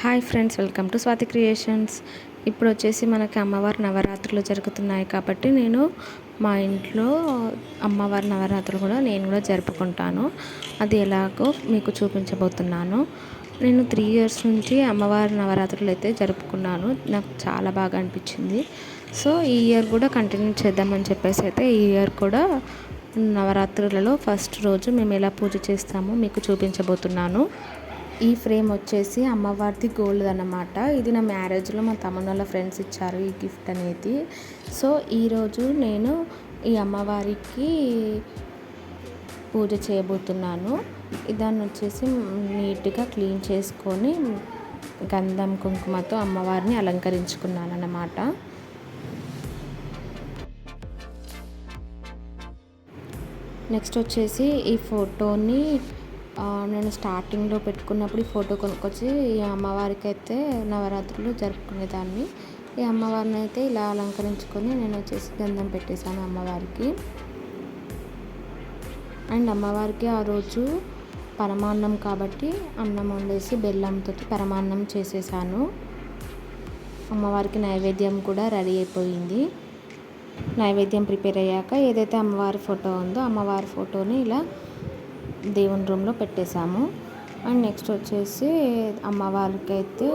Hi friends welcome to Swathi creations. ఇప్పుడు వచ్చేసి మనకి అమ్మవారి నవరాత్రులు జరుగుతున్నాయి కాబట్టి నేను మా ఇంట్లో అమ్మవారి నవరాత్రులు కూడా నేను కూడా జరుపుకుంటాను. అది ఎలాగో మీకు చూపించబోతున్నాను. నేను త్రీ ఇయర్స్ నుంచి అమ్మవారి నవరాత్రులు అయితే జరుపుకున్నాను. నాకు చాలా బాగా అనిపించింది. సో ఈ ఇయర్ కూడా కంటిన్యూ చేద్దామని చెప్పేసి అయితే ఈ ఇయర్ కూడా నవరాత్రులలో ఫస్ట్ రోజు మేము ఎలా పూజ చేస్తామో మీకు చూపించబోతున్నాను. ఈ ఫ్రేమ్ వచ్చేసి అమ్మవారిది గోల్డ్ అనమాట ఇది నా మ్యారేజ్లో మా తమ్ముళ్ళ ఫ్రెండ్స్ ఇచ్చారు ఈ గిఫ్ట్ అనేది. సో ఈరోజు నేను ఈ అమ్మవారికి పూజ చేయబోతున్నాను. దాన్ని వచ్చేసి నీట్గా క్లీన్ చేసుకొని గంధం కుంకుమతో అమ్మవారిని అలంకరించుకున్నాను అన్నమాట. నెక్స్ట్ వచ్చేసి ఈ ఫోటోని నేను స్టార్టింగ్లో పెట్టుకున్నప్పుడు ఈ ఫోటో కొనుక్కొచ్చి ఈ అమ్మవారికి అయితే నవరాత్రులు జరుపుకునేదాన్ని. ఈ అమ్మవారిని అయితే ఇలా అలంకరించుకొని నేను వచ్చేసి గంధం పెట్టేశాను అమ్మవారికి. అండ్ అమ్మవారికి ఆ రోజు పరమాన్నం కాబట్టి అన్నం వండేసి బెల్లంతో పరమాన్నం చేసేసాను. అమ్మవారికి నైవేద్యం కూడా రెడీ అయిపోయింది. నైవేద్యం ప్రిపేర్ అయ్యాక ఏదైతే అమ్మవారి ఫోటో ఉందో అమ్మవారి ఫోటోని ఇలా దేవుని రూమ్లో పెట్టేశాము. అండ్ నెక్స్ట్ వచ్చేసి అమ్మవారికి అయితే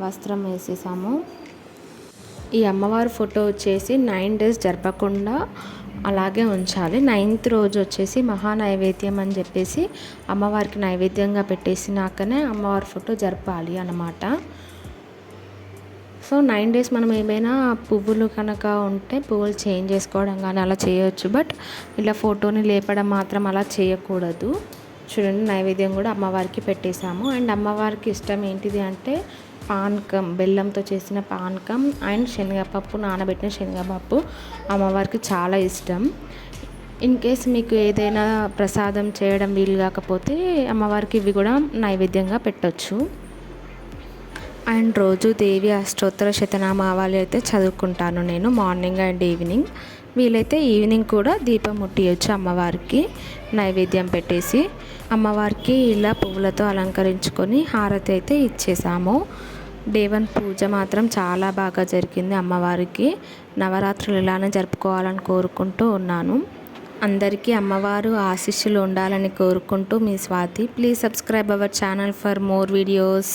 వస్త్రం వేసేసాము. ఈ అమ్మవారి ఫోటో వచ్చేసి నైన్ డేస్ జరపకుండా అలాగే ఉంచాలి. నైన్త్ రోజు వచ్చేసి మహా నైవేద్యం అని చెప్పేసి అమ్మవారికి నైవేద్యంగా పెట్టేసినాకనే అమ్మవారి ఫోటో జరపాలి అన్నమాట. సో నైన్ డేస్ మనం ఏమైనా పువ్వులు కనుక ఉంటే పువ్వులు చేంజ్ చేసుకోవడం కానీ అలా చేయొచ్చు. బట్ ఇలా ఫోటోని లేపడం మాత్రం అలా చేయకూడదు. చూడండి నైవేద్యం కూడా అమ్మవారికి పెట్టేశాము. అండ్ అమ్మవారికి ఇష్టం ఏంటిది అంటే పానకం బెల్లంతో చేసిన పానకం అండ్ శనగపప్పు నానబెట్టిన శనగపప్పు అమ్మవారికి చాలా ఇష్టం. ఇన్ కేస్ మీకు ఏదైనా ప్రసాదం చేయడం వీలు కాకపోతే అమ్మవారికి ఇవి కూడా నైవేద్యంగా పెట్టచ్చు. అండ్ రోజు దేవి అష్టోత్తర శతనామావళి అయితే చదువుకుంటాను నేను మార్నింగ్ అండ్ ఈవినింగ్. వీలైతే ఈవినింగ్ కూడా దీపం ముట్టియొచ్చు అమ్మవారికి నైవేద్యం పెట్టేసి. అమ్మవారికి ఇలా పువ్వులతో అలంకరించుకొని హారతి అయితే ఇచ్చేసాము. డే వన్ పూజ మాత్రం చాలా బాగా జరిగింది అమ్మవారికి. నవరాత్రులు ఇలానే జరుపుకోవాలని కోరుకుంటూ ఉన్నాను. అందరికీ అమ్మవారు ఆశీస్సులు ఉండాలని కోరుకుంటూ మీ Swathi. Please subscribe our channel for more videos.